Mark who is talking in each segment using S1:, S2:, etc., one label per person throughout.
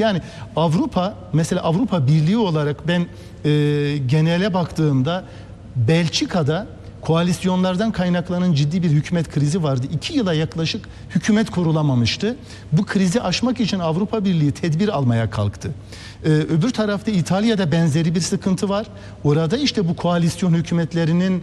S1: Yani Avrupa mesela Avrupa Birliği olarak ben e, genele baktığımda Belçika'da koalisyonlardan kaynaklanan ciddi bir hükümet krizi vardı. İki yıla yaklaşık hükümet kurulamamıştı. Bu krizi aşmak için Avrupa Birliği tedbir almaya kalktı. Ee, öbür tarafta İtalya'da benzeri bir sıkıntı var. Orada işte bu koalisyon hükümetlerinin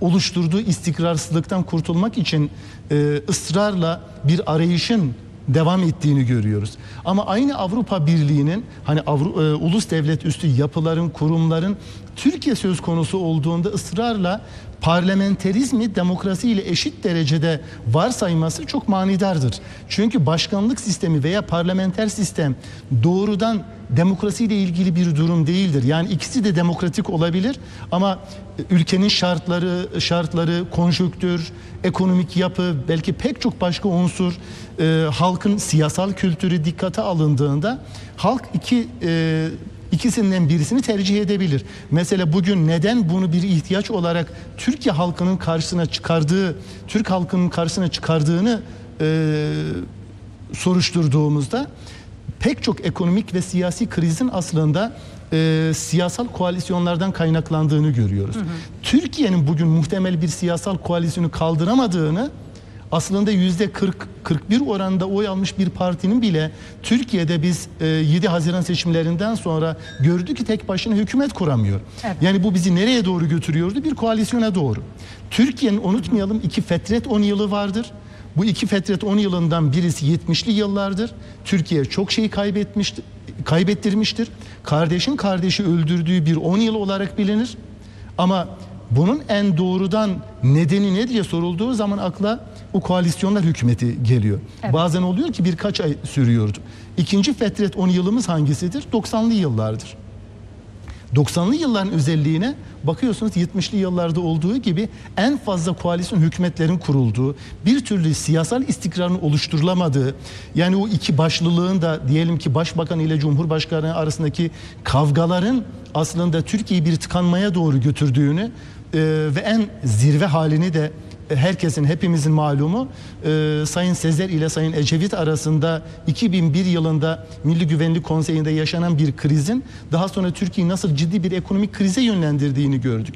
S1: oluşturduğu istikrarsızlıktan kurtulmak için e, ısrarla bir arayışın devam ettiğini görüyoruz. Ama aynı Avrupa Birliği'nin hani Avru, e, ulus devlet üstü yapıların, kurumların Türkiye söz konusu olduğunda ısrarla parlamenterizmi demokrasi ile eşit derecede varsayması çok manidardır. Çünkü başkanlık sistemi veya parlamenter sistem doğrudan demokrasiyle ilgili bir durum değildir. Yani ikisi de demokratik olabilir ama ülkenin şartları, şartları, konjonktür, ekonomik yapı, belki pek çok başka unsur, e, halkın siyasal kültürü dikkate alındığında halk iki e, ikisinden birisini tercih edebilir. Mesela bugün neden bunu bir ihtiyaç olarak Türkiye halkının karşısına çıkardığı, Türk halkının karşısına çıkardığını e, soruşturduğumuzda pek çok ekonomik ve siyasi krizin aslında e, siyasal koalisyonlardan kaynaklandığını görüyoruz. Türkiye'nin bugün muhtemel bir siyasal koalisyonu kaldıramadığını aslında yüzde 40 41 oranında oy almış bir partinin bile Türkiye'de biz e, 7 Haziran seçimlerinden sonra gördük ki tek başına hükümet kuramıyor.
S2: Evet.
S1: Yani bu bizi nereye doğru götürüyordu? Bir koalisyona doğru. Türkiye'nin unutmayalım iki fetret 10 yılı vardır. Bu iki fetret 10 yılından birisi 70'li yıllardır. Türkiye çok şey kaybetmiştir, kaybettirmiştir. Kardeşin kardeşi öldürdüğü bir 10 yıl olarak bilinir. Ama bunun en doğrudan nedeni ne diye sorulduğu zaman akla o koalisyonlar hükümeti geliyor.
S2: Evet.
S1: Bazen oluyor ki birkaç ay sürüyordu. İkinci fetret 10 yılımız hangisidir? 90'lı yıllardır. 90'lı yılların özelliğine bakıyorsunuz 70'li yıllarda olduğu gibi en fazla koalisyon hükümetlerin kurulduğu, bir türlü siyasal istikrarın oluşturulamadığı, yani o iki başlılığın da diyelim ki başbakan ile cumhurbaşkanı arasındaki kavgaların aslında Türkiye'yi bir tıkanmaya doğru götürdüğünü e, ve en zirve halini de herkesin hepimizin malumu e, Sayın Sezer ile Sayın Ecevit arasında 2001 yılında Milli Güvenlik Konseyi'nde yaşanan bir krizin daha sonra Türkiye'yi nasıl ciddi bir ekonomik krize yönlendirdiğini gördük.